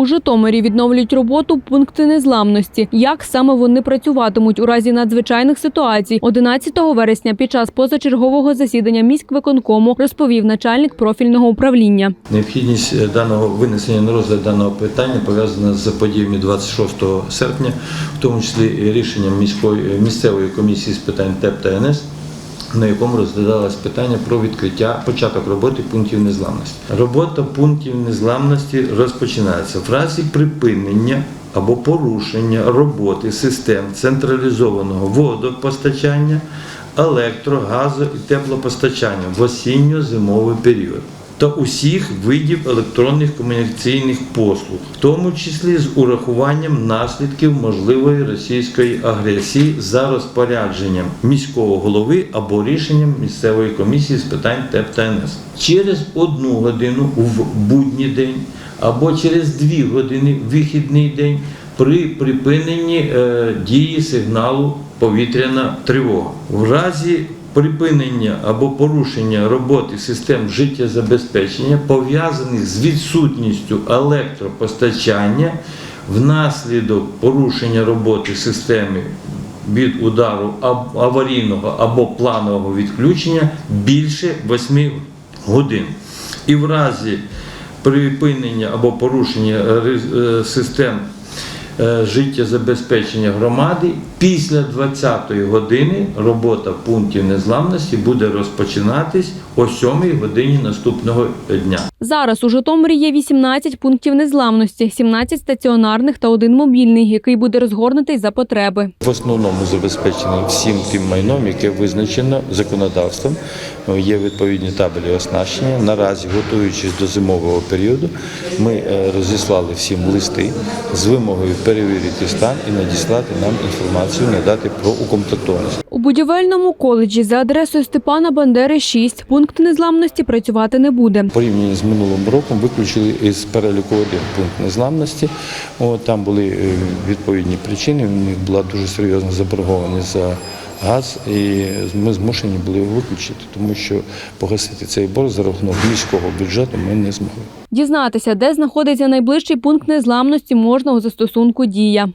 У Житомирі відновлюють роботу пункти незламності. Як саме вони працюватимуть у разі надзвичайних ситуацій? 11 вересня під час позачергового засідання міськвиконкому розповів начальник профільного управління. Необхідність е, даного винесення на розгляд даного питання пов'язана з подіями 26 серпня, в тому числі рішенням міської місцевої комісії з питань ТЕП та НС. На якому розглядалось питання про відкриття початок роботи пунктів незламності. Робота пунктів незламності розпочинається в разі припинення або порушення роботи систем централізованого водопостачання, електро, газу і теплопостачання в осінньо-зимовий період та усіх видів електронних комунікаційних послуг, в тому числі з урахуванням наслідків можливої російської агресії за розпорядженням міського голови або рішенням місцевої комісії з питань ТЕП та НС. Через одну годину в будній день або через дві години в вихідний день при припиненні е, дії сигналу повітряна тривога. В разі припинення або порушення роботи систем життєзабезпечення пов'язаних з відсутністю електропостачання внаслідок порушення роботи системи від удару аварійного або планового відключення більше 8 годин. І в разі припинення або порушення е, е, систем життєзабезпечення громади після 20-ї години робота пунктів незламності буде розпочинатись о 7-й годині наступного дня. Зараз у Житомирі є 18 пунктів незламності, 17 стаціонарних та один мобільний, який буде розгорнутий за потреби. В основному забезпечений всім тим майном, яке визначено законодавством. Є відповідні табелі оснащення. Наразі, готуючись до зимового періоду, ми е, розіслали всім листи з вимогою перевірити стан і надіслати нам інформацію, надати про укомплектованість. У будівельному коледжі за адресою Степана Бандери 6 пункт незламності працювати не буде. Порівняно з минулим роком виключили із переліку один пункт незламності. Там були е, відповідні причини. У них була дуже серйозна заборгованість за газ, і ми змушені були його виключити, тому що погасити цей борг за рахунок міського бюджету ми не змогли. Дізнатися, де знаходиться найближчий пункт незламності, можна у застосунку Дія.